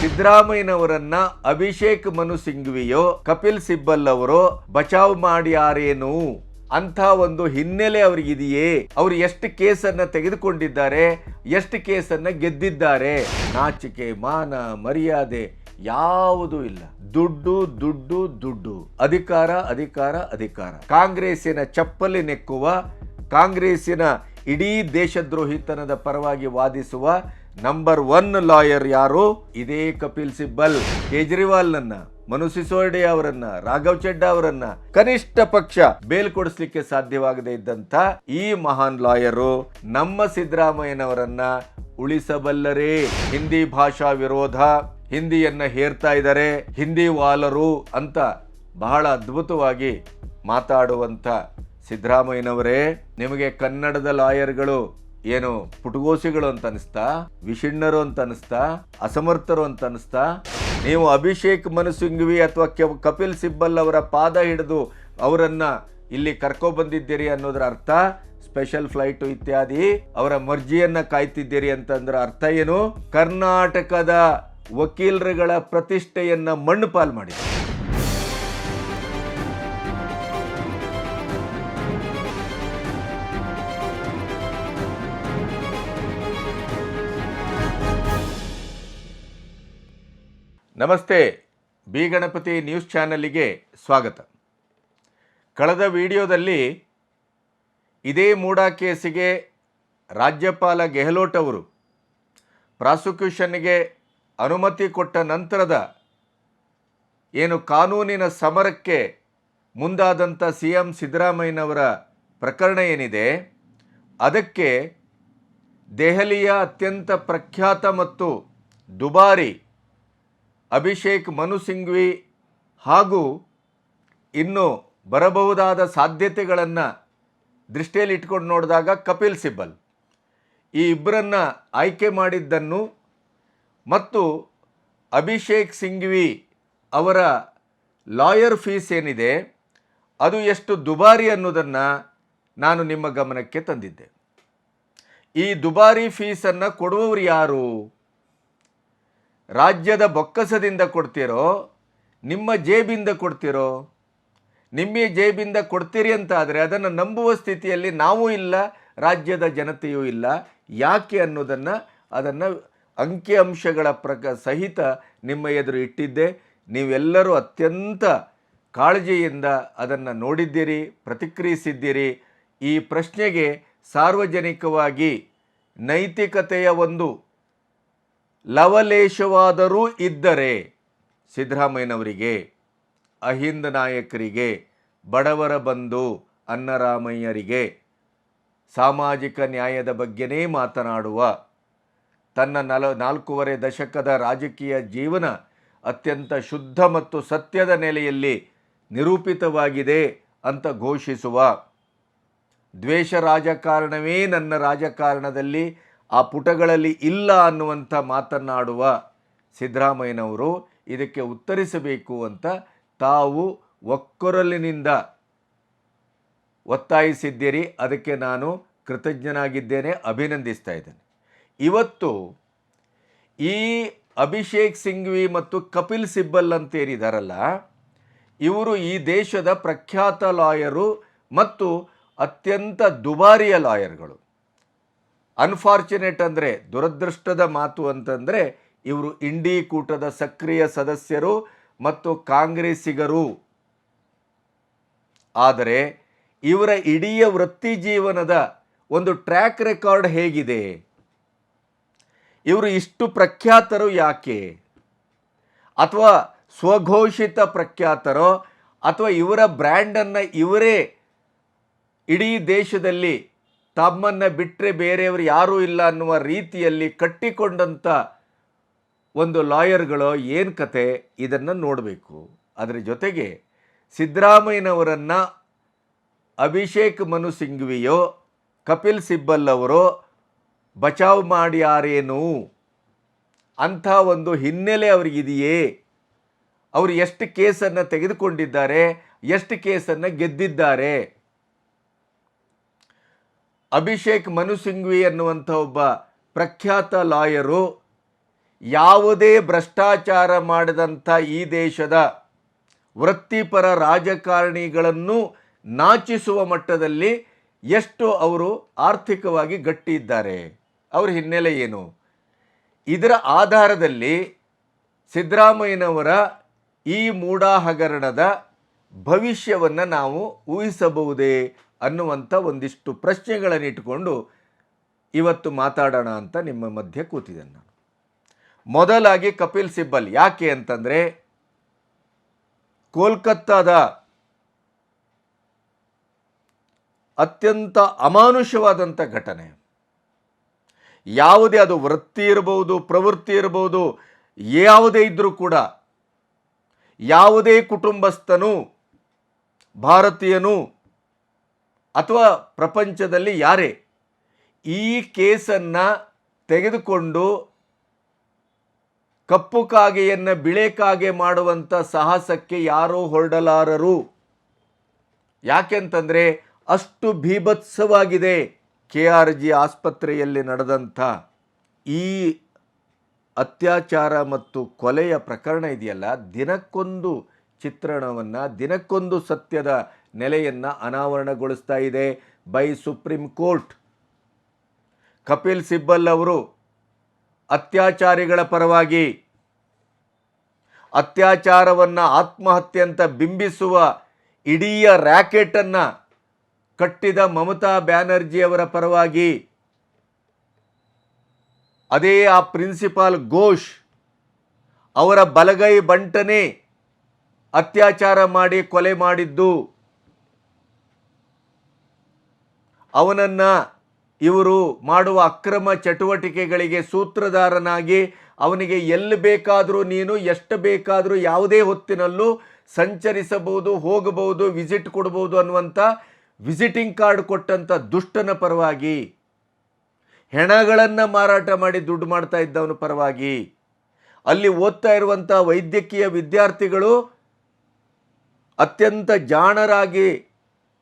ಸಿದ್ದರಾಮಯ್ಯನವರನ್ನ ಅಭಿಷೇಕ್ ಮನು ಸಿಂಘವಿಯೋ, ಕಪಿಲ್ ಸಿಬ್ಬಲ್ ಅವರು ಬಚಾವ್ ಮಾಡ್ಯಾರೇನು? ಅಂತ ಒಂದು ಹಿನ್ನೆಲೆ ಅವರಿಗಿದೆಯೇ? ಅವರು ಎಷ್ಟು ಕೇಸನ್ನ ತೆಗೆದುಕೊಂಡಿದ್ದಾರೆ, ಎಷ್ಟು ಕೇಸನ್ನ ಗೆದ್ದಿದ್ದಾರೆ? ನಾಚಿಕೆ, ಮಾನ, ಮರ್ಯಾದೆ ಯಾವುದೂ ಇಲ್ಲ. ದುಡ್ಡು ದುಡ್ಡು ದುಡ್ಡು. ಅಧಿಕಾರ ಅಧಿಕಾರ ಅಧಿಕಾರ. ಕಾಂಗ್ರೆಸ್ಸಿನ ಚಪ್ಪಲಿ ನೆಕ್ಕುವ, ಕಾಂಗ್ರೆಸ್ಸಿನ ಇಡೀ ದೇಶದ್ರೋಹಿತನದ ಪರವಾಗಿ ವಾದಿಸುವ ನಂಬರ್ ಒನ್ ಲಾಯರ್ ಯಾರು? ಇದೇ ಕಪಿಲ್ ಸಿಬ್ಬಲ್ ಕೇಜ್ರಿವಾಲ್ ನನ್ನ ಮನು ಸಿಸೋಡೆ ಅವರನ್ನ, ರಾಘವ್ ಚೆಡ್ಡಾ ಅವರನ್ನ, ಕನಿಷ್ಠ ಪಕ್ಷ ಬೇಲ್ ಕೊಡಿಸ್ಲಿಕ್ಕೆ ಸಾಧ್ಯವಾಗದೇ ಇದ್ದಂತ ಈ ಮಹಾನ್ ಲಾಯರು ನಮ್ಮ ಸಿದ್ದರಾಮಯ್ಯನವರನ್ನ ಉಳಿಸಬಲ್ಲರೇ. ಹಿಂದಿ ಭಾಷಾ ವಿರೋಧ, ಹಿಂದಿಯನ್ನ ಹೇರ್ತಾ ಇದ್ದಾರೆ, ಹಿಂದಿ ವಾಲರು ಅಂತ ಬಹಳ ಅದ್ಭುತವಾಗಿ ಮಾತಾಡುವಂತ ಸಿದ್ದರಾಮಯ್ಯನವರೇ. ನಿಮಗೆ ಕನ್ನಡದ ಲಾಯರ್ಗಳು ಏನು ಪುಟಗೋಸಿಗಳು ಅಂತ ಅನಿಸ್ತಾ, ವಿಷಿಣ್ಣರು ಅಂತ ಅನಿಸ್ತಾ, ಅಸಮರ್ಥರು ಅಂತ ಅನಿಸ್ತಾ? ನೀವು ಅಭಿಷೇಕ್ ಮನಸಿಂಘವಿ ಅಥವಾ ಕಪಿಲ್ ಸಿಬ್ಬಲ್ ಅವರ ಪಾದ ಹಿಡಿದು ಅವರನ್ನು ಇಲ್ಲಿ ಕರ್ಕೊ ಬಂದಿದ್ದೀರಿ ಅನ್ನೋದ್ರ ಅರ್ಥ? ಸ್ಪೆಷಲ್ ಫ್ಲೈಟ್ ಇತ್ಯಾದಿ. ಅವರ ಮರ್ಜಿಯನ್ನ ಕಾಯ್ತಿದ್ದೀರಿ ಅಂತಂದ್ರ ಅರ್ಥ ಏನು? ಕರ್ನಾಟಕದ ವಕೀಲರುಗಳ ಪ್ರತಿಷ್ಠೆಯನ್ನ ಮಣ್ಣು ಪಾಲ್ ಮಾಡಿ ನಮಸ್ತೆ, ಬಿ ಗಣಪತಿ ನ್ಯೂಸ್ ಚಾನಲಿಗೆ ಸ್ವಾಗತ. ಕಳೆದ ವಿಡಿಯೋದಲ್ಲಿ ಇದೇ ಮೂಡಾ ಕೇಸಿಗೆ ರಾಜ್ಯಪಾಲ ಗೆಹ್ಲೋಟ್ ಅವರು ಪ್ರಾಸಿಕ್ಯೂಷನ್ಗೆ ಅನುಮತಿ ಕೊಟ್ಟ ನಂತರದ ಏನು ಕಾನೂನಿನ ಸಮರಕ್ಕೆ ಮುಂದಾದಂಥ ಸಿ ಎಂ ಸಿದ್ದರಾಮಯ್ಯನವರ ಪ್ರಕರಣ ಏನಿದೆ, ಅದಕ್ಕೆ ದೆಹಲಿಯ ಅತ್ಯಂತ ಪ್ರಖ್ಯಾತ ಮತ್ತು ದುಬಾರಿ ಅಭಿಷೇಕ್ ಮನು ಸಿಂಘ್ವಿ ಹಾಗೂ ಇನ್ನು ಬರಬಹುದಾದ ಸಾಧ್ಯತೆಗಳನ್ನು ದೃಷ್ಟಿಯಲ್ಲಿ ಇಟ್ಕೊಂಡು ನೋಡಿದಾಗ ಕಪಿಲ್ ಸಿಬ್ಬಲ್ ಈ ಇಬ್ಬರನ್ನು ಆಯ್ಕೆ ಮಾಡಿದ್ದನ್ನು ಮತ್ತು ಅಭಿಷೇಕ್ ಸಿಂಘ್ವಿ ಅವರ ಲಾಯರ್ ಫೀಸ್ ಏನಿದೆ, ಅದು ಎಷ್ಟು ದುಬಾರಿ ಅನ್ನೋದನ್ನು ನಾನು ನಿಮ್ಮ ಗಮನಕ್ಕೆ ತಂದಿದ್ದೆ. ಈ ದುಬಾರಿ ಫೀಸನ್ನು ಕೊಡುವವರು ಯಾರು? ರಾಜ್ಯದ ಬೊಕ್ಕಸದಿಂದ ಕೊಡ್ತೀರೋ, ನಿಮ್ಮ ಜೇಬಿಂದ ಕೊಡ್ತೀರೋ ನಿಮ್ಮ ಜೇಬಿಂದ ಕೊಡ್ತೀರಿ ಅಂತ ಆದರೆ ಅದನ್ನು ನಂಬುವ ಸ್ಥಿತಿಯಲ್ಲಿ ನಾವು ಇಲ್ಲ, ರಾಜ್ಯದ ಜನತೆಯೂ ಇಲ್ಲ. ಯಾಕೆ ಅನ್ನೋದನ್ನು, ಅದನ್ನು ಅಂಕಿಅಂಶಗಳ ಪ್ರಕ, ಸಹಿತ ನಿಮ್ಮ ಎದುರು ಇಟ್ಟಿದ್ದೆ. ನೀವೆಲ್ಲರೂ ಅತ್ಯಂತ ಕಾಳಜಿಯಿಂದ ಅದನ್ನು ನೋಡಿದ್ದೀರಿ, ಪ್ರತಿಕ್ರಿಯಿಸಿದ್ದೀರಿ. ಈ ಪ್ರಶ್ನೆಗೆ ಸಾರ್ವಜನಿಕವಾಗಿ ನೈತಿಕತೆಯ ಒಂದು ಲವಲೇಶವಾದರೂ ಇದ್ದರೆ ಸಿದ್ದರಾಮಯ್ಯನವರಿಗೆ, ಅಹಿಂದ ನಾಯಕರಿಗೆ, ಬಡವರ ಬಂಧು ಅನ್ನರಾಮಯ್ಯರಿಗೆ ಸಾಮಾಜಿಕ ನ್ಯಾಯದ ಬಗ್ಗೆನೇ ಮಾತನಾಡುವ ತನ್ನ ನಲ ನಾಲ್ಕೂವರೆ ದಶಕದ ರಾಜಕೀಯ ಜೀವನ ಅತ್ಯಂತ ಶುದ್ಧ ಮತ್ತು ಸತ್ಯದ ನೆಲೆಯಲ್ಲಿ ನಿರೂಪಿತವಾಗಿದೆ ಅಂತ ಘೋಷಿಸುವ ದ್ವೇಷ ರಾಜಕಾರಣವೇ ನನ್ನ ರಾಜಕಾರಣದಲ್ಲಿ ಆ ಪುಟಗಳಲ್ಲಿ ಇಲ್ಲ ಅನ್ನುವಂಥ ಮಾತನ್ನಾಡುವ ಸಿದ್ದರಾಮಯ್ಯನವರು ಇದಕ್ಕೆ ಉತ್ತರಿಸಬೇಕು ಅಂತ ತಾವು ಒಕ್ಕೊರಲಿನಿಂದ ಒತ್ತಾಯಿಸಿದ್ದೀರಿ. ಅದಕ್ಕೆ ನಾನು ಕೃತಜ್ಞನಾಗಿದ್ದೇನೆ, ಅಭಿನಂದಿಸ್ತಾ ಇದ್ದೇನೆ. ಇವತ್ತು ಈ ಅಭಿಷೇಕ್ ಸಿಂಘ್ವಿ ಮತ್ತು ಕಪಿಲ್ ಸಿಬ್ಬಲ್ ಅಂತೇರಿದಾರಲ್ಲ, ಇವರು ಈ ದೇಶದ ಪ್ರಖ್ಯಾತ ಲಾಯರು ಮತ್ತು ಅತ್ಯಂತ ದುಬಾರಿಯ ಲಾಯರ್ಗಳು. ಅನ್ಫಾರ್ಚುನೇಟ್ ಅಂದರೆ, ದುರದೃಷ್ಟದ ಮಾತು ಅಂತಂದರೆ, ಇವರು ಇಂಡಿ ಕೂಟದ ಸಕ್ರಿಯ ಸದಸ್ಯರು ಮತ್ತು ಕಾಂಗ್ರೆಸ್ಸಿಗರು. ಆದರೆ, ಇವರ ಇಡೀ ವೃತ್ತಿ ಜೀವನದ ಒಂದು ಟ್ರ್ಯಾಕ್ ರೆಕಾರ್ಡ್ ಹೇಗಿದೆ? ಇವರು ಇಷ್ಟು ಪ್ರಖ್ಯಾತರು ಯಾಕೆ? ಅಥವಾ ಸ್ವಘೋಷಿತ ಪ್ರಖ್ಯಾತರೋ, ಅಥವಾ ಇವರ ಬ್ರ್ಯಾಂಡನ್ನು ಇವರೇ ಇಡೀ ದೇಶದಲ್ಲಿ ತಮ್ಮನ್ನು ಬಿಟ್ಟರೆ ಬೇರೆಯವರು ಯಾರೂ ಇಲ್ಲ ಅನ್ನುವ ರೀತಿಯಲ್ಲಿ ಕಟ್ಟಿಕೊಂಡಂಥ ಒಂದು ಲಾಯರ್ಗಳು ಏನು ಕತೆ? ಇದನ್ನು ನೋಡಬೇಕು. ಅದರ ಜೊತೆಗೆ ಸಿದ್ದರಾಮಯ್ಯನವರನ್ನು ಅಭಿಷೇಕ್ ಮನು ಸಿಂಘ್ವಿಯೋ, ಕಪಿಲ್ ಸಿಬ್ಬಲ್ ಅವರು ಬಚಾವ್ ಮಾಡ್ಯಾರೇನು ಅಂಥ ಒಂದು ಹಿನ್ನೆಲೆ ಅವರಿಗಿದೆಯೇ? ಅವರು ಎಷ್ಟು ಕೇಸನ್ನು ತೆಗೆದುಕೊಂಡಿದ್ದಾರೆ, ಎಷ್ಟು ಕೇಸನ್ನು ಗೆದ್ದಿದ್ದಾರೆ? ಅಭಿಷೇಕ್ ಮನು ಸಿಂಘ್ವಿ ಅನ್ನುವಂಥ ಒಬ್ಬ ಪ್ರಖ್ಯಾತ ಲಾಯರು ಯಾವುದೇ ಭ್ರಷ್ಟಾಚಾರ ಮಾಡಿದಂಥ ಈ ದೇಶದ ವೃತ್ತಿಪರ ರಾಜಕಾರಣಿಗಳನ್ನು ನಾಚಿಸುವ ಮಟ್ಟದಲ್ಲಿ ಎಷ್ಟು ಅವರು ಆರ್ಥಿಕವಾಗಿ ಗಟ್ಟಿ ಇದ್ದಾರೆ ಅವ್ರ ಹಿನ್ನೆಲೆ ಏನು? ಇದರ ಆಧಾರದಲ್ಲಿ ಸಿದ್ದರಾಮಯ್ಯನವರ ಈ ಮೂಡಾ ಹಗರಣದ ಭವಿಷ್ಯವನ್ನು ನಾವು ಊಹಿಸಬಹುದೇ? ಅನ್ನುವಂಥ ಒಂದಿಷ್ಟು ಪ್ರಶ್ನೆಗಳನ್ನು ಇಟ್ಟುಕೊಂಡು ಇವತ್ತು ಮಾತಾಡೋಣ ಅಂತ ನಿಮ್ಮ ಮಧ್ಯೆ ಕೂತಿದ್ದೇನೆ ನಾನು. ಮೊದಲಾಗಿ ಕಪಿಲ್ ಸಿಬ್ಬಲ್ ಯಾಕೆ ಅಂತಂದರೆ ಕೋಲ್ಕತ್ತಾದ ಅತ್ಯಂತ ಅಮಾನುಷವಾದಂಥ ಘಟನೆ. ಯಾವುದೇ ಅದು ವೃತ್ತಿ ಇರಬಹುದು ಪ್ರವೃತ್ತಿ ಇರಬಹುದು ಯಾವುದೇ ಇದ್ದರೂ ಕೂಡ ಯಾವುದೇ ಕುಟುಂಬಸ್ಥನು, ಭಾರತೀಯನು ಅಥವಾ ಪ್ರಪಂಚದಲ್ಲಿ ಯಾರೇ, ಈ ಕೇಸನ್ನು ತೆಗೆದುಕೊಂಡು ಕಪ್ಪು ಕಾಗೆಯನ್ನು ಬಿಳೆ ಕಾಗೆ ಮಾಡುವಂಥ ಸಾಹಸಕ್ಕೆ ಯಾರೂ ಹೊರಡಲಾರರು. ಯಾಕೆಂತಂದರೆ ಅಷ್ಟು ಭೀಭತ್ಸವಾಗಿದೆ ಕೆ ಆರ್ ಜಿ ಆಸ್ಪತ್ರೆಯಲ್ಲಿ ನಡೆದಂಥ ಈ ಅತ್ಯಾಚಾರ ಮತ್ತು ಕೊಲೆಯ ಪ್ರಕರಣ ಇದೆಯಲ್ಲ, ದಿನಕ್ಕೊಂದು ಚಿತ್ರಣವನ್ನು ದಿನಕ್ಕೊಂದು ಸತ್ಯದ ನೆಲೆಯನ್ನು ಅನಾವರಣಗೊಳಿಸ್ತಾ ಇದೆ by supreme court. Kapil Sibal ಅವರು ಅತ್ಯಾಚಾರಿಗಳ ಪರವಾಗಿ ಅತ್ಯಾಚಾರವನ್ನು ಆತ್ಮಹತ್ಯೆ ಅಂತ ಬಿಂಬಿಸುವ ಇಡೀ ರ್ಯಾಕೆಟನ್ನು ಕಟ್ಟಿದ ಮಮತಾ ಬ್ಯಾನರ್ಜಿ ಅವರ ಪರವಾಗಿ ಅದೇ ಆ ಪ್ರಿನ್ಸಿಪಾಲ್ ಘೋಷ್ ಅವರ ಬಲಗೈ ಬಂಟನೆ ಅತ್ಯಾಚಾರ ಮಾಡಿ ಕೊಲೆ ಮಾಡಿದ್ದು. ಅವನನ್ನು ಇವರು ಮಾಡುವ ಅಕ್ರಮ ಚಟುವಟಿಕೆಗಳಿಗೆ ಸೂತ್ರಧಾರನಾಗಿ ಅವನಿಗೆ ಎಲ್ಲಿ ಬೇಕಾದರೂ ನೀನು, ಎಷ್ಟು ಬೇಕಾದರೂ ಯಾವುದೇ ಹೊತ್ತಿನಲ್ಲೂ ಸಂಚರಿಸಬಹುದು, ಹೋಗಬಹುದು, ವಿಸಿಟ್ ಕೊಡ್ಬೋದು ಅನ್ನುವಂಥ ವಿಸಿಟಿಂಗ್ ಕಾರ್ಡ್ ಕೊಟ್ಟಂಥ ದುಷ್ಟನ ಪರವಾಗಿ, ಹೆಣಗಳನ್ನು ಮಾರಾಟ ಮಾಡಿ ದುಡ್ಡು ಮಾಡ್ತಾ ಇದ್ದವನ ಪರವಾಗಿ, ಅಲ್ಲಿ ಓದ್ತಾ ಇರುವಂಥ ವೈದ್ಯಕೀಯ ವಿದ್ಯಾರ್ಥಿಗಳು ಅತ್ಯಂತ ಜಾಣರಾಗಿ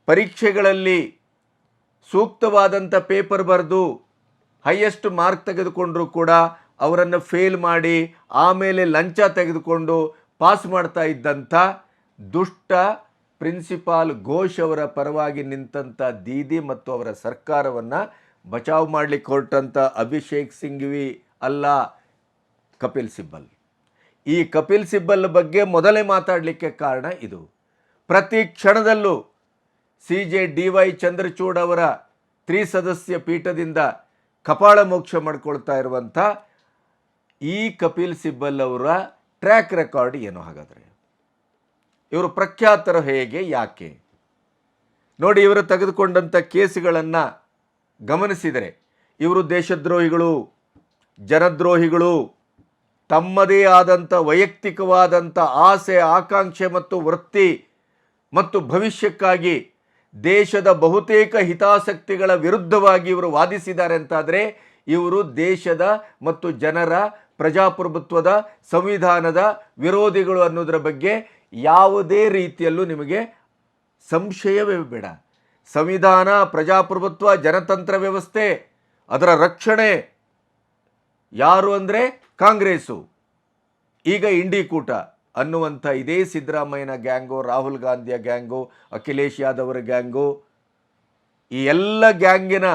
ಪರೀಕ್ಷೆಗಳಲ್ಲಿ ಸೂಕ್ತವಾದಂಥ ಪೇಪರ್ ಬರೆದು ಹೈಯೆಸ್ಟ್ ಮಾರ್ಕ್ ತೆಗೆದುಕೊಂಡರೂ ಕೂಡ ಅವರನ್ನು ಫೇಲ್ ಮಾಡಿ ಆಮೇಲೆ ಲಂಚ ತೆಗೆದುಕೊಂಡು ಪಾಸ್ ಮಾಡ್ತಾ ಇದ್ದಂಥ ದುಷ್ಟ ಪ್ರಿನ್ಸಿಪಾಲ್ ಘೋಷ್ ಅವರ ಪರವಾಗಿ ನಿಂತಂಥ ದೀದಿ ಮತ್ತು ಅವರ ಸರ್ಕಾರವನ್ನು ಬಚಾವ್ ಮಾಡಲಿಕ್ಕೆ ಹೊರಟಂಥ ಅಭಿಷೇಕ್ ಸಿಂಘ್ವಿ ಅಲ್ಲ ಕಪಿಲ್ ಸಿಬ್ಬಲ್. ಈ ಕಪಿಲ್ ಸಿಬ್ಬಲ್ ಬಗ್ಗೆ ಮೊದಲೇ ಮಾತಾಡಲಿಕ್ಕೆ ಕಾರಣ ಇದು. ಪ್ರತಿ ಕ್ಷಣದಲ್ಲೂ C J D Y Chandrachud ಅವರ ತ್ರಿಸದಸ್ಯ ಪೀಠದಿಂದ ಕಪಾಳ ಮೋಕ್ಷ ಮಾಡ್ಕೊಳ್ತಾ ಇರುವಂಥ ಈ ಕಪಿಲ್ ಸಿಬ್ಬಲ್ ಅವರ ಟ್ರ್ಯಾಕ್ ರೆಕಾರ್ಡ್ ಏನು ಹಾಗಾದರೆ? ಇವರು ಪ್ರಖ್ಯಾತರು ಹೇಗೆ, ಯಾಕೆ? ನೋಡಿ, ಇವರು ತೆಗೆದುಕೊಂಡಂಥ ಕೇಸುಗಳನ್ನು ಗಮನಿಸಿದರೆ, ಇವರು ದೇಶದ್ರೋಹಿಗಳು, ಜನದ್ರೋಹಿಗಳು, ತಮ್ಮದೇ ಆದಂಥ ವೈಯಕ್ತಿಕವಾದಂಥ ಆಸೆ, ಆಕಾಂಕ್ಷೆ ಮತ್ತು ವೃತ್ತಿ ಮತ್ತು ಭವಿಷ್ಯಕ್ಕಾಗಿ ದೇಶದ ಬಹುತೇಕ ಹಿತಾಸಕ್ತಿಗಳ ವಿರುದ್ಧವಾಗಿ ಇವರು ವಾದಿಸಿದ್ದಾರೆ ಅಂತಾದರೆ ಇವರು ದೇಶದ ಮತ್ತು ಜನರ ಪ್ರಜಾಪ್ರಭುತ್ವದ, ಸಂವಿಧಾನದ ವಿರೋಧಿಗಳು ಅನ್ನೋದರ ಬಗ್ಗೆ ಯಾವುದೇ ರೀತಿಯಲ್ಲೂ ನಿಮಗೆ ಸಂಶಯವೇ ಬೇಡ. ಸಂವಿಧಾನ, ಪ್ರಜಾಪ್ರಭುತ್ವ, ಜನತಂತ್ರ ವ್ಯವಸ್ಥೆ, ಅದರ ರಕ್ಷಣೆ ಯಾರು ಅಂದರೆ ಕಾಂಗ್ರೆಸ್ಸು. ಈಗ ಇಂಡಿ ಕೂಟ. ಅನ್ನುವಂಥ ಇದೇ ಸಿದ್ದರಾಮಯ್ಯನ ಗ್ಯಾಂಗು, ರಾಹುಲ್ ಗಾಂಧಿಯ ಗ್ಯಾಂಗು, ಅಖಿಲೇಶ್ ಯಾದವರ ಗ್ಯಾಂಗು, ಈ ಎಲ್ಲ ಗ್ಯಾಂಗಿನ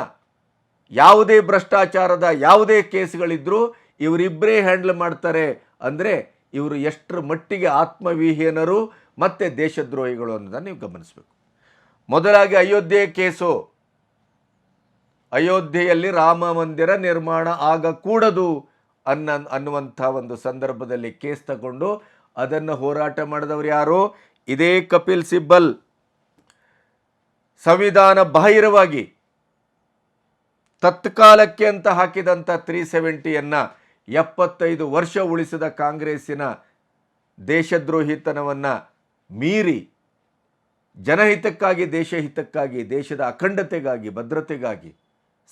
ಯಾವುದೇ ಭ್ರಷ್ಟಾಚಾರದ ಯಾವುದೇ ಕೇಸ್ಗಳಿದ್ದರೂ ಇವರಿಬ್ಬರೇ ಹ್ಯಾಂಡಲ್ ಮಾಡ್ತಾರೆ ಅಂದರೆ ಇವರು ಎಷ್ಟರ ಮಟ್ಟಿಗೆ ಆತ್ಮವಿಹೀನರು ಮತ್ತು ದೇಶದ್ರೋಹಿಗಳು ಅನ್ನೋದನ್ನು ನೀವು ಗಮನಿಸಬೇಕು. ಮೊದಲಾಗಿ ಅಯೋಧ್ಯೆ ಕೇಸು. ಅಯೋಧ್ಯೆಯಲ್ಲಿ ರಾಮ ಮಂದಿರ ನಿರ್ಮಾಣ ಆಗಕೂಡದು ಅನ್ನ ಅನ್ನುವಂಥ ಒಂದು ಸಂದರ್ಭದಲ್ಲಿ ಕೇಸ್ ತಗೊಂಡು ಅದನ್ನು ಹೋರಾಟ ಮಾಡಿದವರು ಯಾರು? ಇದೇ ಕಪಿಲ್ ಸಿಬ್ಬಲ್. ಸಂವಿಧಾನ ಬಾಹಿರವಾಗಿ ತತ್ಕಾಲಕ್ಕೆ ಅಂತ ಹಾಕಿದಂಥ ತ್ರೀ ಸೆವೆಂಟಿಯನ್ನು ಎಪ್ಪತ್ತೈದು ವರ್ಷ ಉಳಿಸಿದ ಕಾಂಗ್ರೆಸ್ಸಿನ ದೇಶದ್ರೋಹಿತನವನ್ನು ಮೀರಿ ಜನಹಿತಕ್ಕಾಗಿ, ದೇಶಹಿತಕ್ಕಾಗಿ, ದೇಶದ ಅಖಂಡತೆಗಾಗಿ, ಭದ್ರತೆಗಾಗಿ,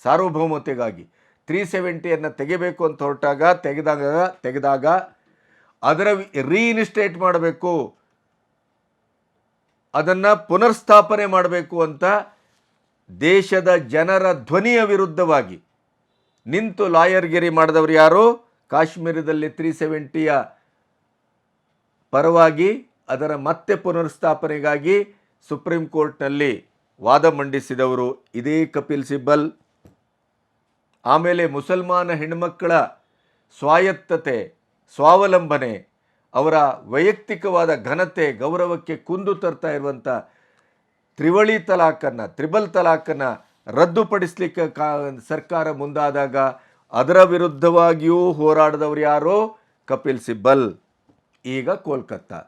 ಸಾರ್ವಭೌಮತೆಗಾಗಿ ತ್ರೀ ಸೆವೆಂಟಿಯನ್ನು ತೆಗಿಬೇಕು ಅಂತ ಹೊರಟಾಗ, ತೆಗೆದಾಗ ತೆಗೆದಾಗ ಅದರ ರೀಇನ್ಸ್ಟೇಟ್ ಮಾಡಬೇಕು. ಅದನ್ನು ಪುನರ್ಸ್ಥಾಪನೆ ಮಾಡಬೇಕು ಅಂತ ದೇಶದ ಜನರ ಧ್ವನಿಯ ವಿರುದ್ಧವಾಗಿ ನಿಂತು ಲಾಯರ್ಗಿರಿ ಮಾಡಿದವರು ಯಾರು? ಕಾಶ್ಮೀರದಲ್ಲಿ ತ್ರೀ ಸೆವೆಂಟಿಯ ಪರವಾಗಿ ಅದರ ಮತ್ತೆ ಪುನರ್ಸ್ಥಾಪನೆಗಾಗಿ ಸುಪ್ರೀಂ ಕೋರ್ಟ್ನಲ್ಲಿ ವಾದ ಮಂಡಿಸಿದವರು ಇದೇ ಕಪಿಲ್ ಸಿಬ್ಬಲ್. ಆಮೇಲೆ ಮುಸಲ್ಮಾನ ಹೆಣ್ಮಕ್ಕಳ ಸ್ವಾಯತ್ತತೆ ಸ್ವಾವಲಂಬನೆ, ಅವರ ವೈಯಕ್ತಿಕವಾದ ಘನತೆ, ಗೌರವಕ್ಕೆ ಕುಂದು ತರ್ತಾ ಇರುವಂಥ ತ್ರಿವಳಿ ತಲಾಖನ್ನು ತ್ರಿಬಲ್ ತಲಾಖನ್ನು ರದ್ದುಪಡಿಸಲಿಕ್ಕೆ ಕಾ, ಸರ್ಕಾರ ಮುಂದಾದಾಗ ಅದರ ವಿರುದ್ಧವಾಗಿಯೂ ಹೋರಾಡಿದವರು ಯಾರೋ? ಕಪಿಲ್ ಸಿಬ್ಬಲ್ ಈಗ ಕೋಲ್ಕತ್ತಾ.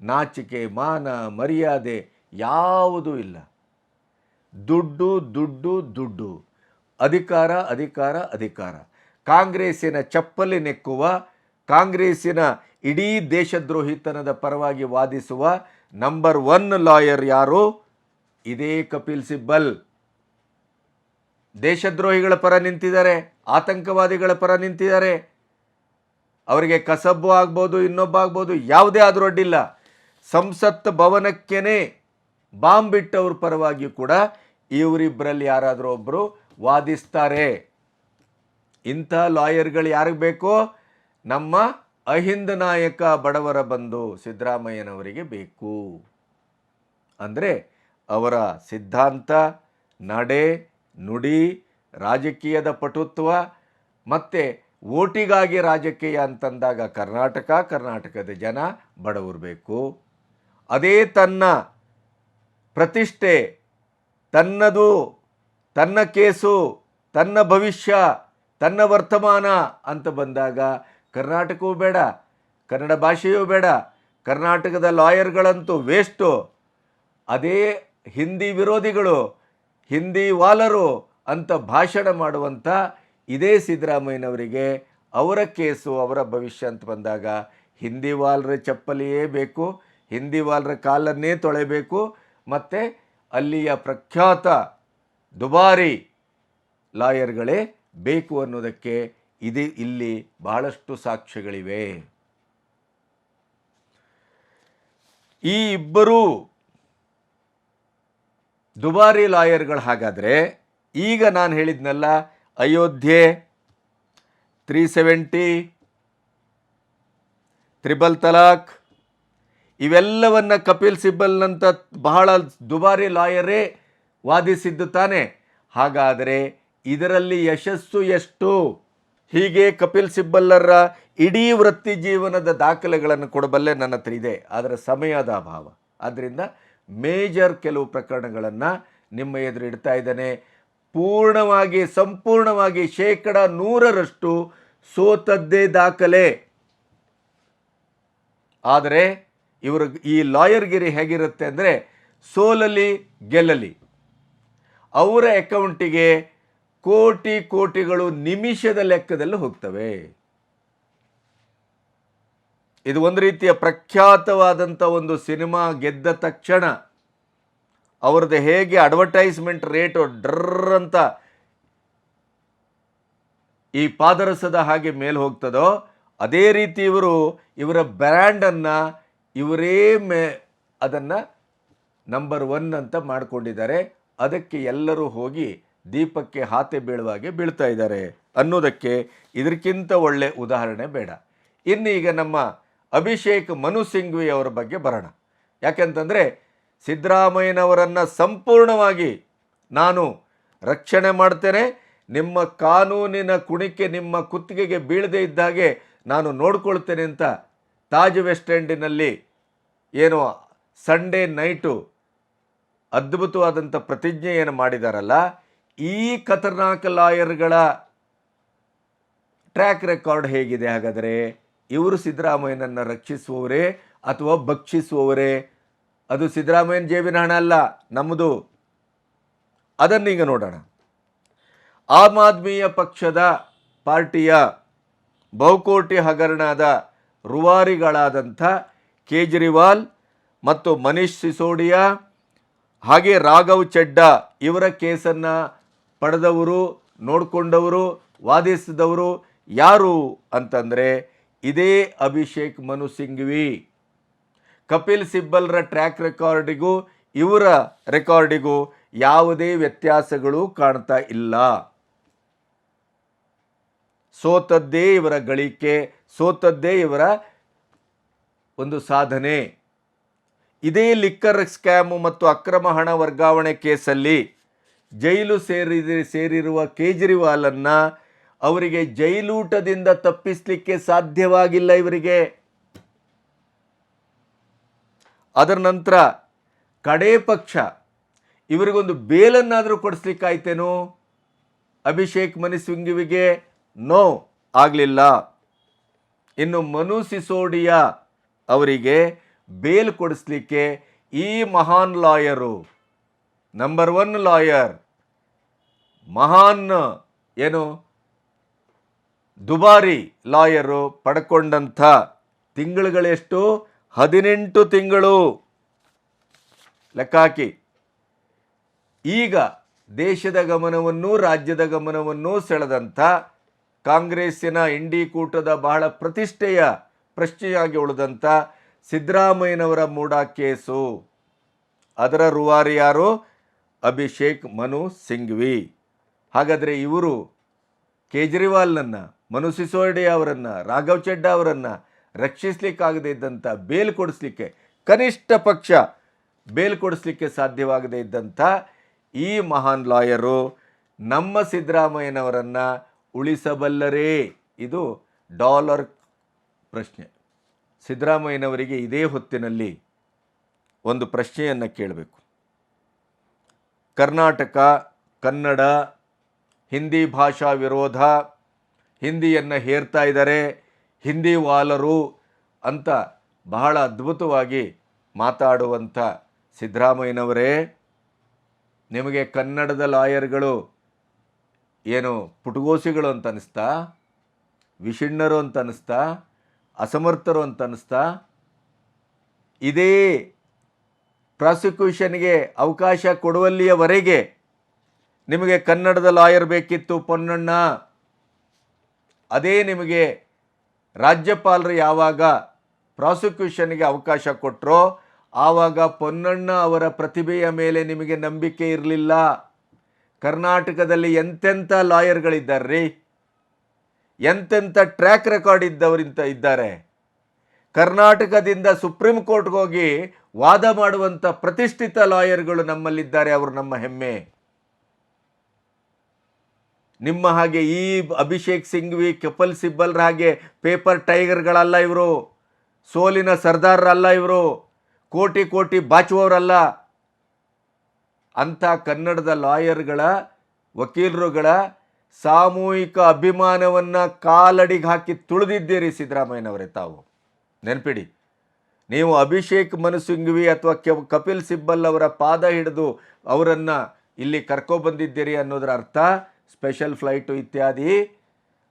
ನಾಚಿಕೆ, ಮಾನ, ಮರ್ಯಾದೆ ಯಾವುದೂ ಇಲ್ಲ. ದುಡ್ಡು ದುಡ್ಡು ದುಡ್ಡು. ಅಧಿಕಾರ ಅಧಿಕಾರ ಅಧಿಕಾರ. ಕಾಂಗ್ರೆಸ್ಸಿನ ಚಪ್ಪಲಿ ನೆಕ್ಕುವ ಕಾಂಗ್ರೆಸ್ಸಿನ ಇಡೀ ದೇಶದ್ರೋಹಿತನದ ಪರವಾಗಿ ವಾದಿಸುವ ನಂಬರ್ ಒನ್ ಲಾಯರ್ ಯಾರು? ಇದೇ ಕಪಿಲ್ ಸಿಬ್ಬಲ್. ದೇಶದ್ರೋಹಿಗಳ ಪರ ನಿಂತಿದ್ದಾರೆ, ಆತಂಕವಾದಿಗಳ ಪರ ನಿಂತಿದ್ದಾರೆ. ಅವರಿಗೆ ಕಸಬ್ಬು ಆಗ್ಬೋದು, ಇನ್ನೊಬ್ಬ ಆಗ್ಬೋದು, ಯಾವುದೇ ಆದರೂ ಅಡ್ಡಿಲ್ಲ. ಸಂಸತ್ ಭವನಕ್ಕೇನೆ ಬಾಂಬ್ ಬಿಟ್ಟವ್ರ ಪರವಾಗಿ ಕೂಡ ಇವರಿಬ್ಬರಲ್ಲಿ ಯಾರಾದರೂ ಒಬ್ಬರು ವಾದಿಸ್ತಾರೆ. ಇಂಥ ಲಾಯರ್ಗಳು ಯಾರಿಗೆ ಬೇಕೋ? ನಮ್ಮ ಅಹಿಂದ ನಾಯಕ ಬಡವರ ಬಂಧು ಸಿದ್ದರಾಮಯ್ಯನವರಿಗೆ ಬೇಕು. ಅಂದರೆ ಅವರ ಸಿದ್ಧಾಂತ, ನಡೆ, ನುಡಿ, ರಾಜಕೀಯದ ಪಟುತ್ವ ಮತ್ತು ಓಟಿಗಾಗಿ ರಾಜಕೀಯ ಅಂತಂದಾಗ ಕರ್ನಾಟಕ, ಕರ್ನಾಟಕದ ಜನ ಬಡವರು ಬೇಕು. ಅದೇ ತನ್ನ ಪ್ರತಿಷ್ಠೆ, ತನ್ನದು, ತನ್ನ ಕೇಸು, ತನ್ನ ಭವಿಷ್ಯ, ತನ್ನ ವರ್ತಮಾನ ಅಂತ ಬಂದಾಗ ಕರ್ನಾಟಕವೂ ಬೇಡ, ಕನ್ನಡ ಭಾಷೆಯೂ ಬೇಡ, ಕರ್ನಾಟಕದ ಲಾಯರ್ಗಳಂತೂ ವೇಸ್ಟು. ಅದೇ ಹಿಂದಿ ವಿರೋಧಿಗಳು, ಹಿಂದಿ ವಾಲರು ಅಂತ ಭಾಷಣ ಮಾಡುವಂಥ ಇದೇ ಸಿದ್ದರಾಮಯ್ಯನವರಿಗೆ ಅವರ ಕೇಸು, ಅವರ ಭವಿಷ್ಯ ಅಂತ ಬಂದಾಗ ಹಿಂದಿ ವಾಲರ ಚಪ್ಪಲಿಯೇ ಬೇಕು, ಹಿಂದಿ ವಾಲ್ರ ಕಾಲನ್ನೇ ತೊಳೆಬೇಕು, ಮತ್ತು ಅಲ್ಲಿಯ ಪ್ರಖ್ಯಾತ ದುಬಾರಿ ಲಾಯರ್ಗಳೇ ಬೇಕು ಅನ್ನೋದಕ್ಕೆ ಇದು ಇಲ್ಲಿ ಬಹಳಷ್ಟು ಸಾಕ್ಷ್ಯಗಳಿವೆ. ಈ ಇಬ್ಬರೂ ದುಬಾರಿ ಲಾಯರ್ಗಳು ಹಾಗಾದರೆ ಈಗ ನಾನು ಹೇಳಿದ್ನಲ್ಲ Ayodhya three seventy triple talaq ಇವೆಲ್ಲವನ್ನು ಕಪಿಲ್ ಸಿಬ್ಬಲ್ನಂಥ ಬಹಳ ದುಬಾರಿ ಲಾಯರೇ ವಾದಿಸಿದ್ದು ತಾನೆ. ಹಾಗಾದರೆ ಇದರಲ್ಲಿ ಯಶಸ್ಸು ಎಷ್ಟು? ಹೀಗೆ ಕಪಿಲ್ ಸಿಬ್ಬಲ್ಲರ ಇಡೀ ವೃತ್ತಿ ಜೀವನದ ದಾಖಲೆಗಳನ್ನು ಕೊಡಬಲ್ಲೆ ನನ್ನ ಹತ್ರ ಇದೆ. ಅದರ ಸಮಯದ ಅಭಾವ. ಆದ್ದರಿಂದ ಮೇಜರ್ ಕೆಲವು ಪ್ರಕರಣಗಳನ್ನು ನಿಮ್ಮ ಎದುರು ಇಡ್ತಾ ಇದ್ದಾನೆ. ಪೂರ್ಣವಾಗಿ, ಸಂಪೂರ್ಣವಾಗಿ ಶೇಕಡ ನೂರರಷ್ಟು ಸೋತದ್ದೇ ದಾಖಲೆ. ಆದರೆ ಇವರು ಈ ಲಾಯರ್ಗಿರಿ ಹೇಗಿರುತ್ತೆ ಅಂದರೆ ಸೋಲಲಿ ಗೆಲ್ಲಲಿ. ಅವರ ಅಕೌಂಟಿಗೆ ಕೋಟಿ ಕೋಟಿಗಳು ನಿಮಿಷದ ಲೆಕ್ಕದಲ್ಲಿ ಹೋಗ್ತವೆ. ಇದು ಒಂದು ರೀತಿಯ ಪ್ರಖ್ಯಾತವಾದಂಥ ಒಂದು ಸಿನಿಮಾ ಗೆದ್ದ ತಕ್ಷಣ ಅವ್ರದ್ದು ಹೇಗೆ ಅಡ್ವರ್ಟೈಸ್ಮೆಂಟ್ ರೇಟು ಡ್ರರ್ ಅಂತ ಈ ಪಾದರಸದ ಹಾಗೆ ಮೇಲೆ ಹೋಗ್ತದೋ, ಅದೇ ರೀತಿ ಇವರು ಇವರ ಬ್ರ್ಯಾಂಡನ್ನು ಇವರೇ ಮೇ ಅದನ್ನು ನಂಬರ್ ಒನ್ ಅಂತ ಮಾಡಿಕೊಂಡಿದ್ದಾರೆ. ಅದಕ್ಕೆ ಎಲ್ಲರೂ ಹೋಗಿ ದೀಪಕ್ಕೆ ಹಾತೆ ಬೀಳುವಾಗೆ ಬೀಳ್ತಾ ಇದ್ದಾರೆ. ಅನ್ನೋದಕ್ಕೆ ಇದಕ್ಕಿಂತ ಒಳ್ಳೆ ಉದಾಹರಣೆ ಬೇಡ. ಇನ್ನು ಈಗ ನಮ್ಮ ಅಭಿಷೇಕ್ ಮನು ಸಿಂಘ್ವಿ ಅವರ ಬಗ್ಗೆ ಬರೋಣ. ಯಾಕೆಂತಂದರೆ ಸಿದ್ದರಾಮಯ್ಯನವರನ್ನು ಸಂಪೂರ್ಣವಾಗಿ ನಾನು ರಕ್ಷಣೆ ಮಾಡ್ತೇನೆ. ನಿಮ್ಮ ಕಾನೂನಿನ ಕುಣಿಕೆ ನಿಮ್ಮ ಕುತ್ತಿಗೆಗೆ ಬೀಳದೇ ಇದ್ದಾಗೆ ನಾನು ನೋಡ್ಕೊಳ್ತೇನೆ ಅಂತ ತಾಜ್ ವೆಸ್ಟ್ ಎಂಡಿನಲ್ಲಿ ಏನು ಸಂಡೇ ನೈಟು ಅದ್ಭುತವಾದಂಥ ಪ್ರತಿಜ್ಞೆಯನ್ನು ಮಾಡಿದಾರಲ್ಲ ಈ ಖತರ್ನಾಕ್ ಲಾಯರ್ಗಳ ಟ್ರ್ಯಾಕ್ ರೆಕಾರ್ಡ್ ಹೇಗಿದೆ ಹಾಗಾದರೆ? ಇವರು ಸಿದ್ದರಾಮಯ್ಯನನ್ನು ರಕ್ಷಿಸುವವರೇ ಅಥವಾ ಭಕ್ಷಿಸುವವರೇ? ಅದು ಸಿದ್ದರಾಮಯ್ಯನ ಜೇಬಿನ ಹಣ ಅಲ್ಲ ನಮ್ಮದು ಅದನ್ನೀಗ ನೋಡೋಣ. ಆಮ್ ಆದ್ಮಿಯ ಪಕ್ಷದ ಪಾರ್ಟಿಯ ಬಹುಕೋಟಿ ಹಗರಣದ ರುವಾರಿಗಳಾದಂಥ ಕೇಜ್ರಿವಾಲ್ ಮತ್ತು ಮನೀಶ್ ಸಿಸೋಡಿಯಾ ಹಾಗೆ ರಾಘವ್ ಚೆಡ್ಡಾ ಇವರ ಕೇಸನ್ನು ಪಡೆದವರು, ನೋಡಿಕೊಂಡವರು, ವಾದಿಸಿದವರು ಯಾರು ಅಂತಂದರೆ ಇದೇ ಅಭಿಷೇಕ್ ಮನು ಸಿಂಘ್ವಿ. ಕಪಿಲ್ ಸಿಬ್ಬಲ್ರ ಟ್ರ್ಯಾಕ್ ರೆಕಾರ್ಡಿಗೂ ಇವರ ರೆಕಾರ್ಡಿಗೂ ಯಾವುದೇ ವ್ಯತ್ಯಾಸಗಳು ಕಾಣ್ತಾ ಇಲ್ಲ. ಸೋತದ್ದೇ ಇವರ ಗಳಿಕೆ, ಸೋತದ್ದೇ ಇವರ ಒಂದು ಸಾಧನೆ. ಇದೇ ಲಿಕ್ಕರ್ ಸ್ಕ್ಯಾಮು ಮತ್ತು ಅಕ್ರಮ ಹಣ ವರ್ಗಾವಣೆ ಕೇಸಲ್ಲಿ ಜೈಲು ಸೇರಿ, ಸೇರಿರುವ ಕೇಜ್ರಿವಾಲನ್ನು ಅವರಿಗೆ ಜೈಲೂಟದಿಂದ ತಪ್ಪಿಸಲಿಕ್ಕೆ ಸಾಧ್ಯವಾಗಿಲ್ಲ ಇವರಿಗೆ. ಅದರ ನಂತರ ಕಡೇ ಪಕ್ಷ ಇವರಿಗೊಂದು ಬೇಲನ್ನಾದರೂ ಕೊಡಿಸ್ಲಿಕ್ಕಾಯ್ತೇನೋ? ಅಭಿಷೇಕ್ ಮನಿ ಸಿಂಘವಿಗೆ ನೋ ಆಗಲಿಲ್ಲ. ಇನ್ನು ಮನು ಸಿಸೋಡಿಯಾ ಅವರಿಗೆ ಬೇಲ್ ಕೊಡಿಸ್ಲಿಕ್ಕೆ ಈ ಮಹಾನ್ ಲಾಯರು. Number one lawyer. ಮಹಾನ್, ಏನು? ದುಬಾರಿ ಲಾಯರು ಪಡ್ಕೊಂಡಂಥ ತಿಂಗಳುಗಳೆಷ್ಟು? ಹದಿನೆಂಟು ತಿಂಗಳು. ಲೆಕ್ಕ ಹಾಕಿ ಈಗ ದೇಶದ ಗಮನವನ್ನು ರಾಜ್ಯದ ಗಮನವನ್ನು ಸೆಳೆದಂಥ ಕಾಂಗ್ರೆಸ್ಸಿನ ಇಂಡಿ ಕೂಟದ ಬಹಳ ಪ್ರತಿಷ್ಠೆಯ ಪ್ರಶ್ನೆಯಾಗಿ ಉಳಿದಂಥ ಸಿದ್ದರಾಮಯ್ಯನವರ ಮೂಡ ಕೇಸು. ಅದರ ರುವಾರಿಯಾರು ಅಭಿಷೇಕ್ ಮನು ಸಿಂಘ್ವಿ. ಹಾಗಾದರೆ ಇವರು ಕೇಜ್ರಿವಾಲ್ನನ್ನು ಮನು ಸಿಸೋಡೆ ಅವರನ್ನು, ರಾಘವ್ ಚೆಡ್ಡಾ ಅವರನ್ನು ರಕ್ಷಿಸಲಿಕ್ಕಾಗದೇ ಇದ್ದಂಥ ಬೇಲ್ ಕೊಡಿಸ್ಲಿಕ್ಕೆ, ಕನಿಷ್ಠ ಪಕ್ಷ ಬೇಲ್ ಕೊಡಿಸ್ಲಿಕ್ಕೆ ಸಾಧ್ಯವಾಗದೇ ಇದ್ದಂಥ ಈ ಮಹಾನ್ ಲಾಯರು ನಮ್ಮ ಸಿದ್ದರಾಮಯ್ಯನವರನ್ನು ಉಳಿಸಬಲ್ಲರೇ? ಇದು ಡಾಲರ್ ಪ್ರಶ್ನೆ. ಸಿದ್ದರಾಮಯ್ಯನವರಿಗೆ ಇದೇ ಹೊತ್ತಿನಲ್ಲಿ ಒಂದು ಪ್ರಶ್ನೆಯನ್ನು ಕೇಳಬೇಕು. ಕರ್ನಾಟಕ, ಕನ್ನಡ ಹಿಂದಿ ಭಾಷಾ ವಿರೋಧ, ಹಿಂದಿಯನ್ನು ಹೇರ್ತಾ ಇದ್ದಾರೆ, ಹಿಂದಿ ವಾಲರು ಅಂತ ಬಹಳ ಅದ್ಭುತವಾಗಿ ಮಾತಾಡುವಂಥ ಸಿದ್ದರಾಮಯ್ಯನವರೇ, ನಿಮಗೆ ಕನ್ನಡದ ಲಾಯರ್ಗಳು ಏನು ಪುಟಗೋಸಿಗಳು ಅಂತ ಅನ್ನಿಸ್ತಾ ವಿಷಿಣ್ಣರು ಅಂತ ಅನ್ನಿಸ್ತಾ ಅಸಮರ್ಥರು ಅಂತ ಅನ್ನಿಸ್ತಾ ಇದೇ ಪ್ರಾಸಿಕ್ಯೂಷನ್ಗೆ ಅವಕಾಶ ಕೊಡುವಲ್ಲಿಯವರೆಗೆ ನಿಮಗೆ ಕನ್ನಡದ ಲಾಯರ್ ಬೇಕಿತ್ತು ಪೊನ್ನಣ್ಣ. ಅದೇ ನಿಮಗೆ ರಾಜ್ಯಪಾಲರು ಯಾವಾಗ ಪ್ರಾಸಿಕ್ಯೂಷನ್ಗೆ ಅವಕಾಶ ಕೊಟ್ಟರೋ ಆವಾಗ ಪೊನ್ನಣ್ಣ ಅವರ ಪ್ರತಿಭೆಯ ಮೇಲೆ ನಿಮಗೆ ನಂಬಿಕೆ ಇರಲಿಲ್ಲ. ಕರ್ನಾಟಕದಲ್ಲಿ ಎಂತೆಂಥ ಲಾಯರ್ಗಳಿದ್ದಾರ್ರಿ? ಎಂತೆಂಥ ಟ್ರ್ಯಾಕ್ ರೆಕಾರ್ಡ್ ಇದ್ದವರಿಂತ ಇದ್ದಾರೆ? ಕರ್ನಾಟಕದಿಂದ ಸುಪ್ರೀಂ ಕೋರ್ಟ್ಗೆ ಹೋಗಿ ವಾದ ಮಾಡುವಂಥ ಪ್ರತಿಷ್ಠಿತ ಲಾಯರ್ಗಳು ನಮ್ಮಲ್ಲಿದ್ದಾರೆ, ಅವರು ನಮ್ಮ ಹೆಮ್ಮೆ. ನಿಮ್ಮ ಹಾಗೆ ಈ ಅಭಿಷೇಕ್ ಸಿಂಘ್ವಿ, ಕೆಪಲ್ ಸಿಬ್ಬಲ್ರ ಹಾಗೆ ಪೇಪರ್ ಟೈಗರ್ಗಳಲ್ಲ ಇವರು, ಸೋಲಿನ ಸರ್ದಾರರಲ್ಲ ಇವರು, ಕೋಟಿ ಕೋಟಿ ಬಾಚುವವರಲ್ಲ. ಅಂಥ ಕನ್ನಡದ ಲಾಯರ್ಗಳ, ವಕೀಲರುಗಳ ಸಾಮೂಹಿಕ ಅಭಿಮಾನವನ್ನು ಕಾಲಡಿಗೆ ಹಾಕಿ ತುಳಿದಿದ್ದೀರಿ ಸಿದ್ದರಾಮಯ್ಯನವರೇ ತಾವು. ನೆನಪಿಡಿ, ನೀವು ಅಭಿಷೇಕ್ ಮನಸಿಂಗ್ವಿ ಅಥವಾ ಕಪಿಲ್ ಸಿಬ್ಬಲ್ ಅವರ ಪಾದ ಹಿಡಿದು ಅವರನ್ನು ಇಲ್ಲಿ ಕರ್ಕೊಬಂದಿದ್ದೀರಿ ಅನ್ನೋದರ ಅರ್ಥ. ಸ್ಪೆಷಲ್ ಫ್ಲೈಟು ಇತ್ಯಾದಿ,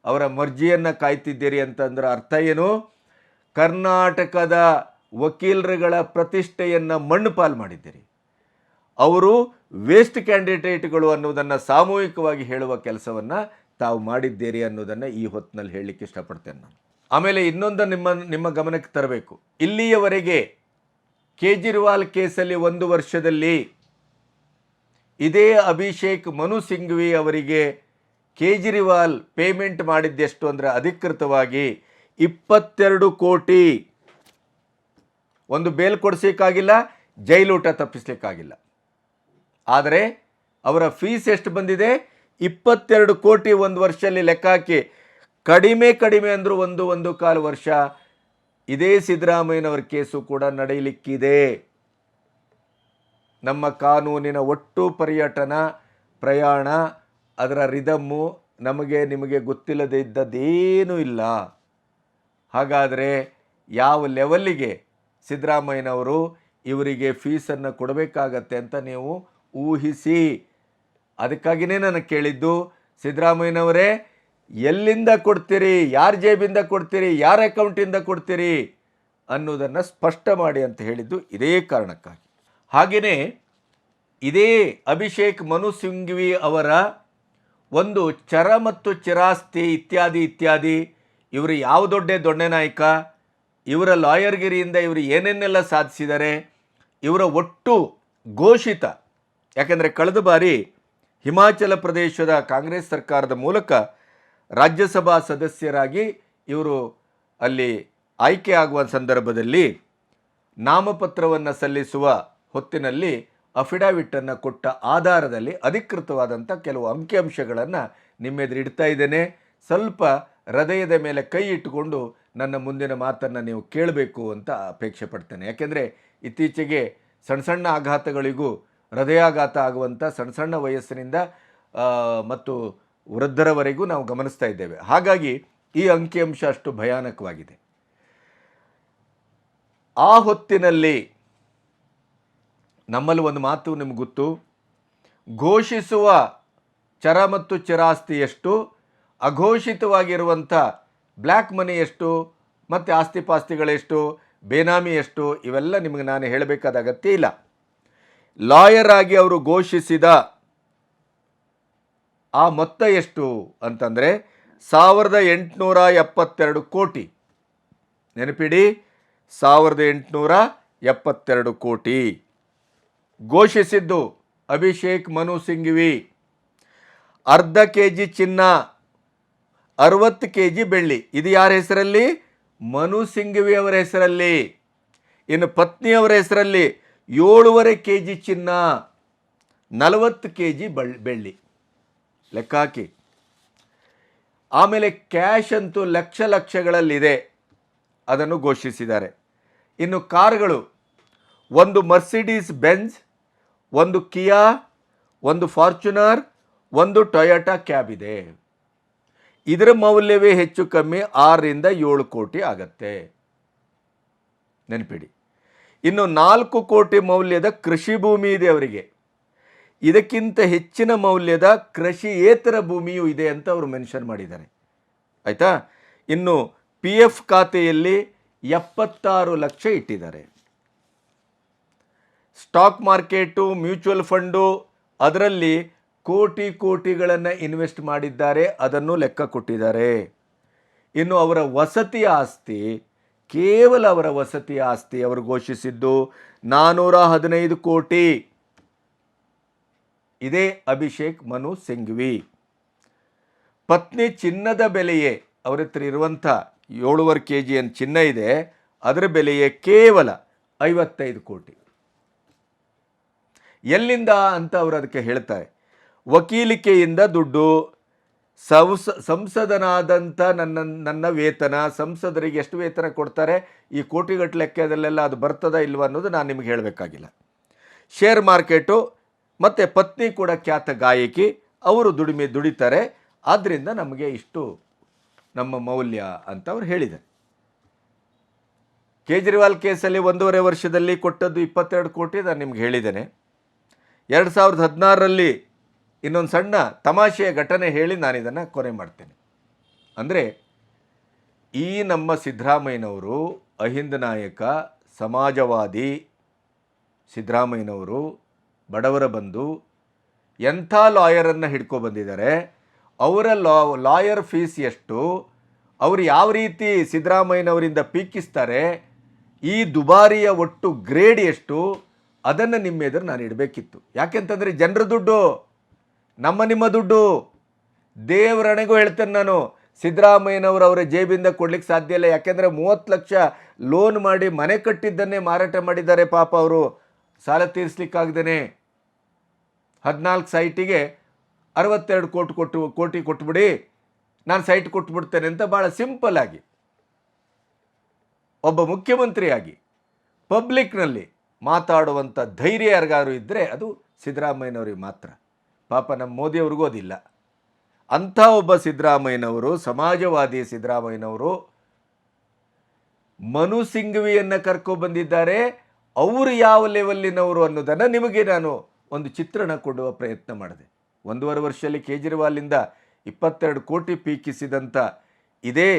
ಅವರ ಮರ್ಜಿಯನ್ನು ಕಾಯ್ತಿದ್ದೀರಿ ಅಂತಂದ್ರೆ ಅರ್ಥ ಏನು? ಕರ್ನಾಟಕದ ವಕೀಲರುಗಳ ಪ್ರತಿಷ್ಠೆಯನ್ನು ಮಣ್ಣು ಪಾಲು ಮಾಡಿದ್ದೀರಿ. ಅವರು ವೇಸ್ಟ್ ಕ್ಯಾಂಡಿಡೇಟ್ಗಳು ಅನ್ನೋದನ್ನು ಸಾಮೂಹಿಕವಾಗಿ ಹೇಳುವ ಕೆಲಸವನ್ನು ತಾವು ಮಾಡಿದ್ದೀರಿ ಅನ್ನೋದನ್ನು ಈ ಹೊತ್ತಿನಲ್ಲಿ ಹೇಳಲಿಕ್ಕೆ ಇಷ್ಟಪಡ್ತೇನೆ ನಾನು. ಆಮೇಲೆ ಇನ್ನೊಂದು ನಿಮ್ಮ ನಿಮ್ಮ ಗಮನಕ್ಕೆ ತರಬೇಕು. ಇಲ್ಲಿಯವರೆಗೆ ಕೇಜ್ರಿವಾಲ್ ಕೇಸಲ್ಲಿ ಒಂದು ವರ್ಷದಲ್ಲಿ ಇದೇ ಅಭಿಷೇಕ್ ಮನು ಸಿಂಘ್ವಿ ಅವರಿಗೆ ಕೇಜ್ರಿವಾಲ್ ಪೇಮೆಂಟ್ ಮಾಡಿದ್ದೆಷ್ಟು ಅಂದರೆ ಅಧಿಕೃತವಾಗಿ ಇಪ್ಪತ್ತೆರಡು ಕೋಟಿ. ಒಂದು ಬೇಲ್ ಕೊಡಿಸ್ಲಿಕ್ಕಾಗಿಲ್ಲ ಜೈಲೂಟ ತಪ್ಪಿಸ್ಲಿಕ್ಕಾಗಿಲ್ಲ. ಆದರೆ ಅವರ ಫೀಸ್ ಎಷ್ಟು ಬಂದಿದೆ? ಇಪ್ಪತ್ತೆರಡು ಕೋಟಿ ಒಂದು ವರ್ಷದಲ್ಲಿ ಲೆಕ್ಕ ಹಾಕಿ. ಕಡಿಮೆ ಕಡಿಮೆ ಅಂದರೂ ಒಂದು ಒಂದು ಕಾಲು ವರ್ಷ. ಇದೇ ಸಿದ್ದರಾಮಯ್ಯನವರ ಕೇಸು ಕೂಡ ನಡೆಯಲಿಕ್ಕಿದೆ. ನಮ್ಮ ಕಾನೂನಿನ ಒಟ್ಟು ಪರ್ಯಟನ ಪ್ರಯಾಣ, ಅದರ ರಿದಮ್ಮು ನಮಗೆ ನಿಮಗೆ ಗೊತ್ತಿಲ್ಲದೆ ಇದ್ದದ್ದೇನೂ ಇಲ್ಲ. ಹಾಗಾದರೆ ಯಾವ ಲೆವೆಲ್ಲಿಗೆ ಸಿದ್ದರಾಮಯ್ಯನವರು ಇವರಿಗೆ ಫೀಸನ್ನು ಕೊಡಬೇಕಾಗತ್ತೆ ಅಂತ ನೀವು ಊಹಿಸಿ. ಅದಕ್ಕಾಗಿಯೇ ನನಗೆ ಕೇಳಿದ್ದು, ಸಿದ್ದರಾಮಯ್ಯನವರೇ, ಎಲ್ಲಿಂದ ಕೊಡ್ತೀರಿ, ಯಾರ ಜೇಬಿಂದ ಕೊಡ್ತೀರಿ, ಯಾರ ಅಕೌಂಟಿಂದ ಕೊಡ್ತೀರಿ ಅನ್ನೋದನ್ನು ಸ್ಪಷ್ಟ ಮಾಡಿ ಅಂತ ಹೇಳಿದ್ದು ಇದೇ ಕಾರಣಕ್ಕಾಗಿ. ಹಾಗೆಯೇ ಇದೇ ಅಭಿಷೇಕ್ ಮನು ಸಿಂಘ್ವಿ ಅವರ ಒಂದು ಚರ ಮತ್ತು ಚಿರಾಸ್ತಿ ಇತ್ಯಾದಿ ಇತ್ಯಾದಿ, ಇವರು ಯಾವ ದೊಡ್ಡ ದೊಣ್ಣೆ ನಾಯಕ, ಇವರ ಲಾಯರ್ಗಿರಿಯಿಂದ ಇವರು ಏನೇನೆಲ್ಲ ಸಾಧಿಸಿದ್ದಾರೆ, ಇವರ ಒಟ್ಟು ಘೋಷಿತ, ಯಾಕೆಂದರೆ ಕಳೆದ ಬಾರಿ ಹಿಮಾಚಲ ಪ್ರದೇಶದ ಕಾಂಗ್ರೆಸ್ ಸರ್ಕಾರದ ಮೂಲಕ ರಾಜ್ಯಸಭಾ ಸದಸ್ಯರಾಗಿ ಇವರು ಅಲ್ಲಿ ಆಯ್ಕೆ ಆಗುವ ಸಂದರ್ಭದಲ್ಲಿ ನಾಮಪತ್ರವನ್ನು ಸಲ್ಲಿಸುವ ಹೊತ್ತಿನಲ್ಲಿ ಅಫಿಡಾವಿಟನ್ನು ಕೊಟ್ಟ ಆಧಾರದಲ್ಲಿ ಅಧಿಕೃತವಾದಂಥ ಕೆಲವು ಅಂಕಿಅಂಶಗಳನ್ನು ನಿಮ್ಮೆದುರು ಇಡ್ತಾ ಇದ್ದೇನೆ. ಸ್ವಲ್ಪ ಹೃದಯದ ಮೇಲೆ ಕೈ ಇಟ್ಟುಕೊಂಡು ನನ್ನ ಮುಂದಿನ ಮಾತನ್ನು ನೀವು ಕೇಳಬೇಕು ಅಂತ ಅಪೇಕ್ಷೆ ಪಡ್ತೇನೆ. ಯಾಕೆಂದರೆ ಇತ್ತೀಚೆಗೆ ಸಣ್ಣ ಸಣ್ಣ ಆಘಾತಗಳಿಗೂ ಹೃದಯಾಘಾತ ಆಗುವಂಥ ಸಣ್ಣ ಸಣ್ಣ ವಯಸ್ಸಿನಿಂದ ಮತ್ತು ವೃದ್ಧರವರೆಗೂ ನಾವು ಗಮನಿಸ್ತಾ ಇದ್ದೇವೆ. ಹಾಗಾಗಿ ಈ ಅಂಕಿಅಂಶ ಅಷ್ಟು ಭಯಾನಕವಾಗಿದೆ. ಆ ಹೊತ್ತಿನಲ್ಲಿ ನಮ್ಮಲ್ಲಿ ಒಂದು ಮಾತು ನಿಮ್ಗೆ ಗೊತ್ತು. ಘೋಷಿಸುವ ಚರ ಮತ್ತು ಚಿರಾಸ್ತಿ ಎಷ್ಟು? ಅಘೋಷಿತವಾಗಿರುವಂಥ ಬ್ಲ್ಯಾಕ್ ಮನಿ ಎಷ್ಟು? ಮತ್ತು ಆಸ್ತಿ ಪಾಸ್ತಿಗಳೆಷ್ಟು ಬೇನಾಮಿ ಎಷ್ಟು? ಇವೆಲ್ಲ ನಿಮಗೆ ನಾನು ಹೇಳಬೇಕಾದ ಅಗತ್ಯ ಇಲ್ಲ. ಲಾಯರ್ ಆಗಿ ಅವರು ಘೋಷಿಸಿದ ಆ ಮೊತ್ತ ಎಷ್ಟು ಅಂತಂದರೆ ಸಾವಿರದ ಎಂಟುನೂರ ಎಪ್ಪತ್ತೆರಡು ಕೋಟಿ. ನೆನಪಿಡಿ, ಸಾವಿರದ ಎಂಟುನೂರ ಎಪ್ಪತ್ತೆರಡು ಕೋಟಿ. ಘೋಷಿಸಿದ್ದು ಅಭಿಷೇಕ್ ಮನು ಸಿಂಘವಿ. ಅರ್ಧ ಕೆ ಜಿ ಚಿನ್ನ, ಅರವತ್ತು ಕೆ ಜಿ ಬೆಳ್ಳಿ. ಇದು ಯಾರ ಹೆಸರಲ್ಲಿ? ಮನು ಸಿಂಘವಿ ಅವರ ಹೆಸರಲ್ಲಿ. ಇನ್ನು ಪತ್ನಿಯವರ ಹೆಸರಲ್ಲಿ ಏಳುವರೆ ಕೆ ಜಿ ಚಿನ್ನ, ನಲವತ್ತು ಕೆ ಜಿ ಬಳ್, ಬೆಳ್ಳಿ. ಲೆಕ್ಕ ಹಾಕಿ. ಆಮೇಲೆ ಕ್ಯಾಶ್ ಅಂತೂ ಲಕ್ಷ ಲಕ್ಷಗಳಲ್ಲಿದೆ ಅದನ್ನು ಘೋಷಿಸಿದ್ದಾರೆ. ಇನ್ನು ಕಾರ್ಗಳು, ಒಂದು ಮರ್ಸಿಡೀಸ್ ಬೆಂಜ್ ಒಂದು ಕಿಯಾ, ಒಂದು ಫಾರ್ಚುನರ್, ಒಂದು ಟೊಯೋಟಾ ಕ್ಯಾಬ್ ಇದೆ. ಇದರ ಮೌಲ್ಯವೇ ಹೆಚ್ಚು ಕಮ್ಮಿ ಆರರಿಂದ ಏಳು ಕೋಟಿ ಆಗತ್ತೆ. ನೆನಪಿಡಿ. ಇನ್ನು ನಾಲ್ಕು ಕೋಟಿ ಮೌಲ್ಯದ ಕೃಷಿ ಭೂಮಿ ಇದೆ ಅವರಿಗೆ. ಇದಕ್ಕಿಂತ ಹೆಚ್ಚಿನ ಮೌಲ್ಯದ ಕೃಷಿಯೇತರ ಭೂಮಿಯೂ ಇದೆ ಅಂತ ಅವರು ಮೆನ್ಷನ್ ಮಾಡಿದ್ದಾರೆ. ಆಯಿತಾ? ಇನ್ನು ಪಿ ಎಫ್ ಖಾತೆಯಲ್ಲಿ ಎಪ್ಪತ್ತಾರು ಲಕ್ಷ ಇಟ್ಟಿದ್ದಾರೆ. ಸ್ಟಾಕ್ ಮಾರ್ಕೆಟು, ಮ್ಯೂಚುವಲ್ ಫಂಡು, ಅದರಲ್ಲಿ ಕೋಟಿ ಕೋಟಿಗಳನ್ನು ಇನ್ವೆಸ್ಟ್ ಮಾಡಿದ್ದಾರೆ, ಅದನ್ನು ಲೆಕ್ಕ ಕೊಟ್ಟಿದ್ದಾರೆ. ಇನ್ನು ಅವರ ವಸತಿ ಆಸ್ತಿ, ಕೇವಲ ಅವರ ವಸತಿ ಆಸ್ತಿ ಅವರು ಘೋಷಿಸಿದ್ದು ನಾನ್ನೂರ ಹದಿನೈದು ಕೋಟಿ. ಇದೇ ಅಭಿಷೇಕ್ ಮನು ಸಿಂಘ್ವಿ. ಪತ್ನಿ ಚಿನ್ನದ ಬೆಲೆಯೇ ಅವರ ಹತ್ರ ಇರುವಂಥ ಏಳುವರೆ ಕೆ ಜಿ ಏನು ಚಿನ್ನ ಇದೆ, ಅದರ ಬೆಲೆಯೇ ಕೇವಲ ಐವತ್ತೈದು ಕೋಟಿ. ಎಲ್ಲಿಂದ ಅಂತ ಅವರು ಅದಕ್ಕೆ ಹೇಳ್ತಾರೆ. ವಕೀಲಿಕೆಯಿಂದ ದುಡ್ಡು, ಸಂಸ, ಸಂಸದನಾದಂಥ ನನ್ನ ನನ್ನ ವೇತನ, ಸಂಸದರಿಗೆ ಎಷ್ಟು ವೇತನ ಕೊಡ್ತಾರೆ, ಈ ಕೋಟಿಗಟ್ಟಲೆ ಲೆಕ್ಕದಲ್ಲೆಲ್ಲ ಅದು ಬರ್ತದ ಇಲ್ವ ಅನ್ನೋದು ನಾನು ನಿಮಗೆ ಹೇಳಬೇಕಾಗಿಲ್ಲ. ಶೇರ್ ಮಾರ್ಕೆಟು ಮತ್ತು ಪತ್ನಿ ಕೂಡ ಖ್ಯಾತ ಗಾಯಕಿ, ಅವರು ದುಡಿಮೆ ದುಡಿತಾರೆ ಆದ್ದರಿಂದ ನಮಗೆ ಇಷ್ಟು ನಮ್ಮ ಮೌಲ್ಯ ಅಂತ ಅವ್ರು ಹೇಳಿದ್ದಾರೆ. ಕೇಜ್ರಿವಾಲ್ ಕೇಸಲ್ಲಿ ಒಂದೂವರೆ ವರ್ಷದಲ್ಲಿ ಕೊಟ್ಟದ್ದು ಇಪ್ಪತ್ತೆರಡು ಕೋಟಿ ನಾನು ನಿಮ್ಗೆ ಹೇಳಿದ್ದೇನೆ. ಎರಡು ಸಾವಿರದ ಹದಿನಾರರಲ್ಲಿ ಇನ್ನೊಂದು ಸಣ್ಣ ತಮಾಷೆಯ ಘಟನೆ ಹೇಳಿ ನಾನು ಇದನ್ನು ಕೊನೆ ಮಾಡ್ತೇನೆ. ಅಂದರೆ ಈ ನಮ್ಮ ಸಿದ್ದರಾಮಯ್ಯನವರು ಅಹಿಂದ ನಾಯಕ, ಸಮಾಜವಾದಿ ಸಿದ್ದರಾಮಯ್ಯನವರು, ಬಡವರ ಬಂದು ಎಂಥ ಲಾಯರನ್ನು ಹಿಡ್ಕೊ ಬಂದಿದ್ದಾರೆ, ಅವರ ಲಾ, ಲಾಯರ್ ಫೀಸ್ ಎಷ್ಟು, ಅವರು ಯಾವ ರೀತಿ ಸಿದ್ದರಾಮಯ್ಯನವರಿಂದ ಪೀಕಿಸ್ತಾರೆ, ಈ ದುಬಾರಿಯ ಒಟ್ಟು ಗ್ರೇಡ್ ಎಷ್ಟು ಅದನ್ನು ನಿಮ್ಮ ಎದುರು ನಾನು ಇಡಬೇಕಿತ್ತು. ಯಾಕೆಂತಂದರೆ ಜನರ ದುಡ್ಡು, ನಮ್ಮ ನಿಮ್ಮ ದುಡ್ಡು. ದೇವರಣೆಗೂ ಹೇಳ್ತೇನೆ ನಾನು, ಸಿದ್ದರಾಮಯ್ಯನವರು ಅವರ ಜೇಬಿಂದ ಕೊಡ್ಲಿಕ್ಕೆ ಸಾಧ್ಯ ಇಲ್ಲ. ಯಾಕೆಂದರೆ ಮೂವತ್ತು ಲಕ್ಷ ಲೋನ್ ಮಾಡಿ ಮನೆ ಕಟ್ಟಿದ್ದನ್ನೇ ಮಾರಾಟ ಮಾಡಿದ್ದಾರೆ ಪಾಪ ಅವರು. ಸಾಲ ತೀರಿಸ್ಲಿಕ್ಕಾಗ್ದೇನೆ. ಹದಿನಾಲ್ಕು ಸೈಟಿಗೆ ಅರವತ್ತೆರಡು ಕೋಟಿ ಕೊಟ್ಟು, ಕೋಟಿ ಕೊಟ್ಬಿಡಿ, ನಾನು ಸೈಟ್ ಕೊಟ್ಬಿಡ್ತೇನೆ ಅಂತ ಭಾಳ ಸಿಂಪಲ್ ಆಗಿ. ಒಬ್ಬ ಮುಖ್ಯಮಂತ್ರಿಯಾಗಿ, ಪಬ್ಲಿಕ್ನಲ್ಲಿ ಮಾತಾಡುವಂಥ ಧೈರ್ಯ ಯಾರಿಗಾರು ಇದ್ದರೆ ಅದು ಸಿದ್ದರಾಮಯ್ಯನವ್ರಿಗೆ ಮಾತ್ರ. ಪಾಪ ನಮ್ಮ ಮೋದಿಯವ್ರಿಗೂ ಅದಿಲ್ಲ. ಅಂಥ ಒಬ್ಬ ಸಿದ್ದರಾಮಯ್ಯನವರು, ಸಮಾಜವಾದಿ ಸಿದ್ದರಾಮಯ್ಯನವರು ಮನು ಸಿಂಘವಿಯನ್ನು ಕರ್ಕೊಬಂದಿದ್ದಾರೆ ಅವರು ಯಾವ ಲೆವೆಲ್ಲಿನವರು ಅನ್ನೋದನ್ನು ನಿಮಗೆ ನಾನು ಒಂದು ಚಿತ್ರಣ ಕೊಡುವ ಪ್ರಯತ್ನ ಮಾಡಿದೆ. ಒಂದೂವರೆ ವರ್ಷದಲ್ಲಿ ಕೇಜ್ರಿವಾಲಿಂದ ಇಪ್ಪತ್ತೆರಡು ಕೋಟಿ ಪೀಕಿಸಿದಂಥ ಇದೇ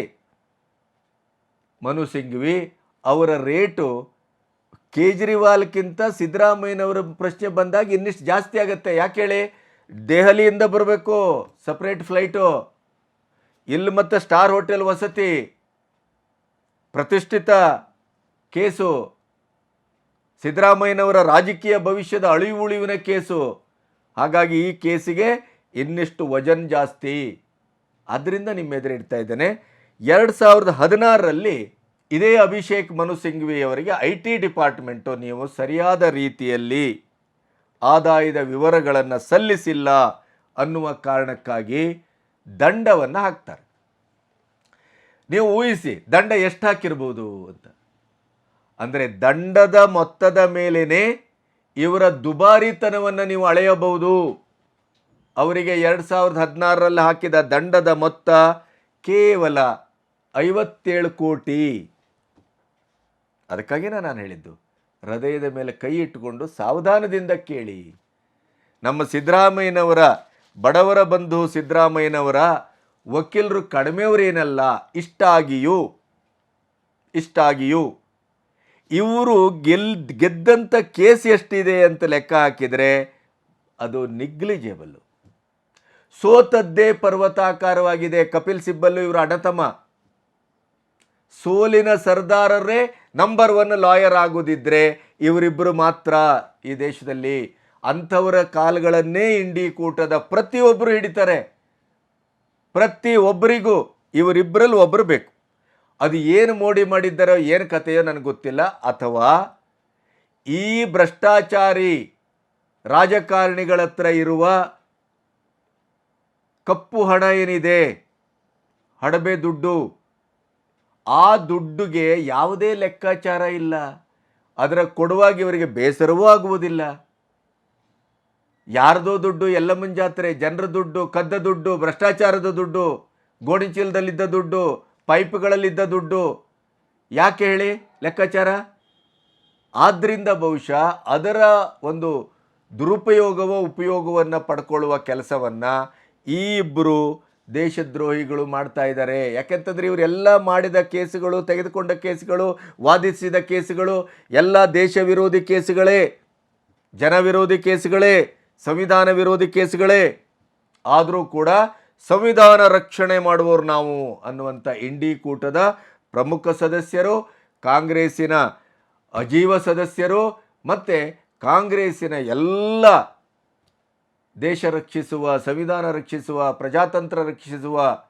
ಮನು ಸಿಂಘವಿ ಅವರ ರೇಟು ಕೇಜ್ರಿವಾಲ್ಗಿಂತ ಸಿದ್ದರಾಮಯ್ಯನವರ ಪ್ರಶ್ನೆ ಬಂದಾಗ ಇನ್ನಿಷ್ಟು ಜಾಸ್ತಿ ಆಗುತ್ತೆ. ಯಾಕೆ ಹೇಳಿ? ದೆಹಲಿಯಿಂದ ಬರಬೇಕು. Separate flight. ಇಲ್ಲಿ ಮತ್ತೆ ಸ್ಟಾರ್ ಹೋಟೆಲ್ ವಸತಿ. ಪ್ರತಿಷ್ಠಿತ ಕೇಸು. ಸಿದ್ದರಾಮಯ್ಯನವರ ರಾಜಕೀಯ ಭವಿಷ್ಯದ ಅಳಿವು ಉಳಿವಿನ ಕೇಸು. ಹಾಗಾಗಿ ಈ ಕೇಸಿಗೆ ಇನ್ನಿಷ್ಟು ವಜನ್ ಜಾಸ್ತಿ. ಅದರಿಂದ ನಿಮ್ಮ ಎದುರಿಡ್ತಾ ಇದ್ದೇನೆ. ಎರಡು ಸಾವಿರದ ಹದಿನಾರರಲ್ಲಿ ಇದೇ ಅಭಿಷೇಕ್ ಮನು ಸಿಂಘ್ವಿ ಅವರಿಗೆ ಐ ಟಿ ಡಿಪಾರ್ಟ್ಮೆಂಟು ನೀವು ಸರಿಯಾದ ರೀತಿಯಲ್ಲಿ ಆದಾಯದ ವಿವರಗಳನ್ನು ಸಲ್ಲಿಸಿಲ್ಲ ಅನ್ನುವ ಕಾರಣಕ್ಕಾಗಿ ದಂಡವನ್ನು ಹಾಕ್ತಾರೆ. ನೀವು ಊಹಿಸಿ, ದಂಡ ಎಷ್ಟು ಹಾಕಿರ್ಬೋದು ಅಂತ. ಅಂದರೆ ದಂಡದ ಮೊತ್ತದ ಮೇಲೇ ಇವರ ದುಬಾರಿತನವನ್ನು ನೀವು ಅಳೆಯಬಹುದು. ಅವರಿಗೆ ಎರಡು ಸಾವಿರದ ಹದಿನಾರರಲ್ಲಿ ಹಾಕಿದ ದಂಡದ ಮೊತ್ತ ಕೇವಲ ಐವತ್ತೇಳು ಕೋಟಿ. ಅದಕ್ಕಾಗಿನ ನಾನು ಹೇಳಿದ್ದು, ಹೃದಯದ ಮೇಲೆ ಕೈ ಇಟ್ಟುಕೊಂಡು ಸಾವಧಾನದಿಂದ ಕೇಳಿ. ನಮ್ಮ ಸಿದ್ದರಾಮಯ್ಯನವರ, ಬಡವರ ಬಂಧು ಸಿದ್ದರಾಮಯ್ಯನವರ ವಕೀಲರು ಕಡಿಮೆಯವರೇನಲ್ಲ ಇಷ್ಟಾಗಿಯೂ ಇಷ್ಟಾಗಿಯೂ, ಇವರು ಗೆಲ್, ಗೆದ್ದಂಥ ಕೇಸ್ ಎಷ್ಟಿದೆ ಅಂತ ಲೆಕ್ಕ ಹಾಕಿದರೆ ಅದು ನಿಗ್ಲಿಜೇಬಲ್ಲು ಸೋತದ್ದೇ ಪರ್ವತಾಕಾರವಾಗಿದೆ, ಕಪಿಲ್ ಸಿಬ್ಬಲ್ಲು ಇವರು ಅಡತಮ ಸೋಲಿನ ಸರ್ದಾರರೇ ನಂಬರ್ ಒನ್ ಲಾಯರ್ ಆಗೋದಿದ್ರೆ ಇವರಿಬ್ಬರು ಮಾತ್ರ ಈ ದೇಶದಲ್ಲಿ ಅಂಥವರ ಕಾಲುಗಳನ್ನೇ ಇಂಡಿ ಕೂಟದ ಪ್ರತಿಯೊಬ್ಬರು ಹಿಡಿತಾರೆ. ಪ್ರತಿ ಒಬ್ಬರಿಗೂ ಇವರಿಬ್ಬರಲ್ಲಿ ಒಬ್ಬರು ಬೇಕು. ಅದು ಏನು ಮೋಡಿ ಮಾಡಿದ್ದಾರೋ ಏನು ಕಥೆಯೋ ನನಗೆ ಗೊತ್ತಿಲ್ಲ. ಅಥವಾ ಈ ಭ್ರಷ್ಟಾಚಾರಿ ರಾಜಕಾರಣಿಗಳ ಹತ್ರ ಇರುವ ಕಪ್ಪು ಹಣ ಏನಿದೆ? ಹಡಬೆ ದುಡ್ಡು ಆ ದುಡ್ಡುಗೆ ಯಾವುದೇ ಲೆಕ್ಕಾಚಾರ ಇಲ್ಲ. ಅದರ ಕೊಡುವಾಗ ಇವರಿಗೆ ಬೇಸರವೂ ಆಗುವುದಿಲ್ಲ. ಯಾರದೋ ದುಡ್ಡು ಎಲ್ಲಮ್ಮನ ಜಾತ್ರೆ ಜನರ ದುಡ್ಡು, ಕದ್ದ ದುಡ್ಡು, ಭ್ರಷ್ಟಾಚಾರದ ದುಡ್ಡು, ಗೋಣಿಚೀಲದಲ್ಲಿದ್ದ ದುಡ್ಡು, ಪೈಪ್ಗಳಲ್ಲಿದ್ದ ದುಡ್ಡು. ಯಾಕೆ ಹೇಳಿ ಲೆಕ್ಕಾಚಾರ? ಆದ್ದರಿಂದ ಬಹುಶಃ ಅದರ ಒಂದು ದುರುಪಯೋಗವೋ ಉಪಯೋಗವನ್ನು ಪಡ್ಕೊಳ್ಳುವ ಕೆಲಸವನ್ನು ಈ ಇಬ್ಬರು ದೇಶದ್ರೋಹಿಗಳು ಮಾಡ್ತಾ ಇದ್ದಾರೆ. ಯಾಕೆಂತಂದ್ರೆ ಇವರೆಲ್ಲ ಮಾಡಿದ ಕೇಸುಗಳು, ತೆಗೆದುಕೊಂಡ ಕೇಸುಗಳು, ವಾದಿಸಿದ ಕೇಸುಗಳು, ಎಲ್ಲ ದೇಶ ವಿರೋಧಿ ಕೇಸುಗಳೇ, ಜನ ವಿರೋಧಿ ಕೇಸುಗಳೇ, ಸಂವಿಧಾನ ವಿರೋಧಿ ಕೇಸುಗಳೇ. ಆದರೂ ಕೂಡ ಸಂವಿಧಾನ ರಕ್ಷಣೆ ಮಾಡುವವರು ನಾವು ಅನ್ನುವಂಥ ಇಂಡಿ ಕೂಟದ ಪ್ರಮುಖ ಸದಸ್ಯರು, ಕಾಂಗ್ರೆಸ್ಸಿನ ಅಜೀವ ಸದಸ್ಯರು, ಮತ್ತು ಕಾಂಗ್ರೆಸ್ಸಿನ ಎಲ್ಲ ದೇಶ ರಕ್ಷಿಸುವ, ಸಂವಿಧಾನ ರಕ್ಷಿಸುವ, ಪ್ರಜಾತಂತ್ರ ರಕ್ಷಿಸುವ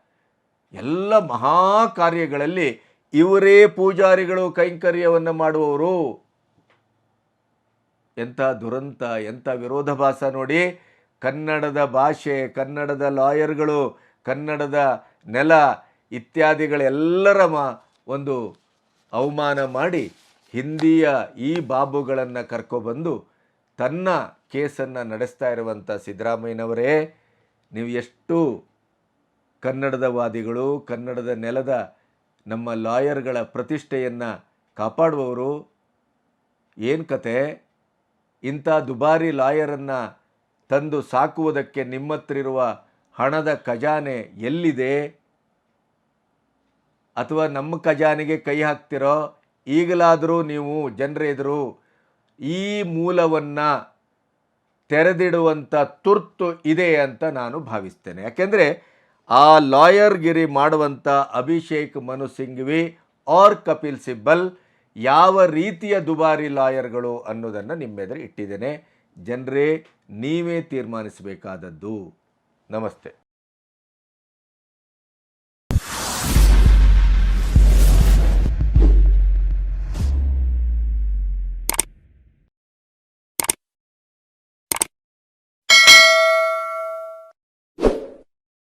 ಎಲ್ಲ ಮಹಾ ಕಾರ್ಯಗಳಲ್ಲಿ ಇವರೇ ಪೂಜಾರಿಗಳು, ಕೈಂಕರ್ಯವನ್ನು ಮಾಡುವವರು. ಎಂಥ ದುರಂತ, ಎಂಥ ವಿರೋಧಾಭಾಸ ನೋಡಿ ಕನ್ನಡದ ಭಾಷೆ, ಕನ್ನಡದ ಲಾಯರ್ಗಳು, ಕನ್ನಡದ ನೆಲ ಇತ್ಯಾದಿಗಳೆಲ್ಲರ ಮ ಒಂದು ಅವಮಾನ ಮಾಡಿ ಹಿಂದಿಯ ಈ ಬಾಬುಗಳನ್ನು ಕರ್ಕೊಬಂದು ತನ್ನ ಕೇಸನ್ನು ನಡೆಸ್ತಾ ಇರುವಂಥ ಸಿದ್ದರಾಮಯ್ಯನವರೇ, ನೀವು ಎಷ್ಟು ಕನ್ನಡದ ವಾದಿಗಳು, ಕನ್ನಡದ ನೆಲದ ನಮ್ಮ ಲಾಯರ್ಗಳ ಪ್ರತಿಷ್ಠೆಯನ್ನು ಕಾಪಾಡುವವರು, ಏನು ಕತೆ? ಇಂಥ ದುಬಾರಿ ಲಾಯರನ್ನು ತಂದು ಸಾಕುವುದಕ್ಕೆ ನಿಮ್ಮ ಹತ್ರ ಇರುವ ಹಣದ ಖಜಾನೆ ಎಲ್ಲಿದೆ? ಅಥವಾ ನಮ್ಮ ಖಜಾನೆಗೆ ಕೈ ಹಾಕ್ತಿರೋ? ಈಗಲಾದರೂ ನೀವು ಜನರ ಎದುರು ಈ ಮೂಲವನ್ನು ತೆರೆದಿಡುವಂಥ ತುರ್ತು ಇದೆ ಅಂತ ನಾನು ಭಾವಿಸ್ತೇನೆ. ಯಾಕೆಂದರೆ ಆ ಲಾಯರ್ಗಿರಿ ಮಾಡುವಂಥ ಅಭಿಷೇಕ್ ಮನು ಸಿಂಘ್ವಿ ಆರ್ ಕಪಿಲ್ ಸಿಬ್ಬಲ್ ಯಾವ ರೀತಿಯ ದುಬಾರಿ ಲಾಯರ್ಗಳು ಅನ್ನೋದನ್ನು ನಿಮ್ಮೆದುರು ಇಟ್ಟಿದ್ದೇನೆ. ಜನರೇ, ನೀವೇ ತೀರ್ಮಾನಿಸಬೇಕಾದದ್ದು. ನಮಸ್ತೆ.